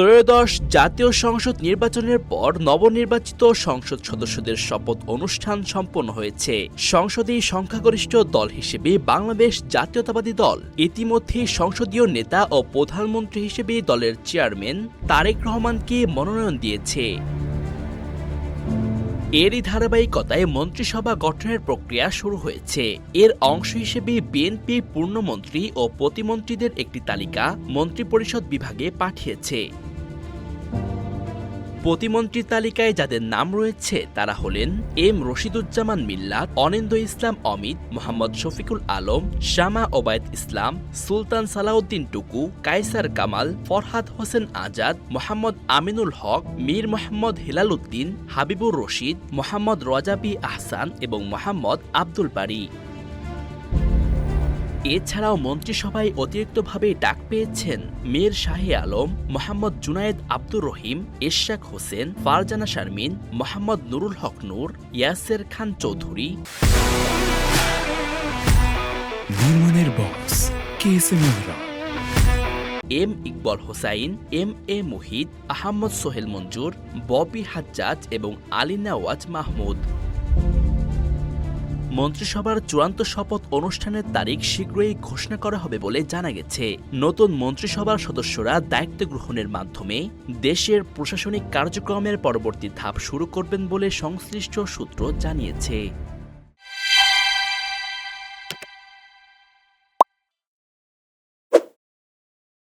ত্রয়োদশ জাতীয় সংসদ নির্বাচনের পর নবনির্বাচিত সংসদ সদস্যদের শপথ অনুষ্ঠান সম্পন্ন হয়েছে। সংসদীয় সংখ্যাগরিষ্ঠ দল হিসেবে বাংলাদেশ জাতীয়তাবাদী দল। ইতিমধ্যে সংসদীয় নেতা ও প্রধানমন্ত্রী হিসেবে দলের চেয়ারম্যান তারেক রহমানকে মনোনয়ন দিয়েছে। এরই ধারাবাহিকতায় মন্ত্রিসভা গঠনের প্রক্রিয়া শুরু হয়েছে। এর অংশ হিসেবে বিএনপি পূর্ণমন্ত্রী ও প্রতিমন্ত্রীদের একটি তালিকা মন্ত্রিপরিষদ বিভাগে পাঠিয়েছে। প্রতিমন্ত্রী তালিকায় যাদের নাম রয়েছে, তারা হলেন এম রশিদুজ্জামান মিল্লাত অনিন্দ ইসলাম অমিত, মোহাম্মদ শফিকুল আলম, শামা ওবায়দ ইসলাম, সুলতান সালাউদ্দিন টুকু, কায়সার কামাল, ফরহাদ হোসেন আজাদ, মোহাম্মদ আমিনুল হক, মীর মোহাম্মদ হেলাল উদ্দিন হাবিবুর রশিদ, মোহাম্মদ রজাবি আহসান এবং মোহাম্মদ আব্দুল বারী। এছাড়াও মন্ত্রিসভায় অতিরিক্তভাবে ডাক পেয়েছেন মীর শাহে আলম মোহাম্মদ জুনায়েদ আব্দুর রহিম ইশাক হোসেন ফারজানা শারমিন মোহাম্মদ নুরুল হক নূর ইয়াসের খান চৌধুরী। নির্মাণের boss K S M M Iqbal Hossain M A Muhid Ahmed Sohel Manzur Bobby Hajjaj এবং আলী নওয়াজ মাহমুদ। মন্ত্রিসভার চূড়ান্ত শপথ অনুষ্ঠানের তারিখ শীঘ্রই ঘোষণা করা হবে বলে জানা গেছে। নতুন মন্ত্রিসভার সদস্যরা দায়িত্ব গ্রহণের মাধ্যমে দেশের প্রশাসনিক কার্যক্রমের পরবর্তী ধাপ শুরু করবেন বলে সংশ্লিষ্ট সূত্র জানিয়েছে।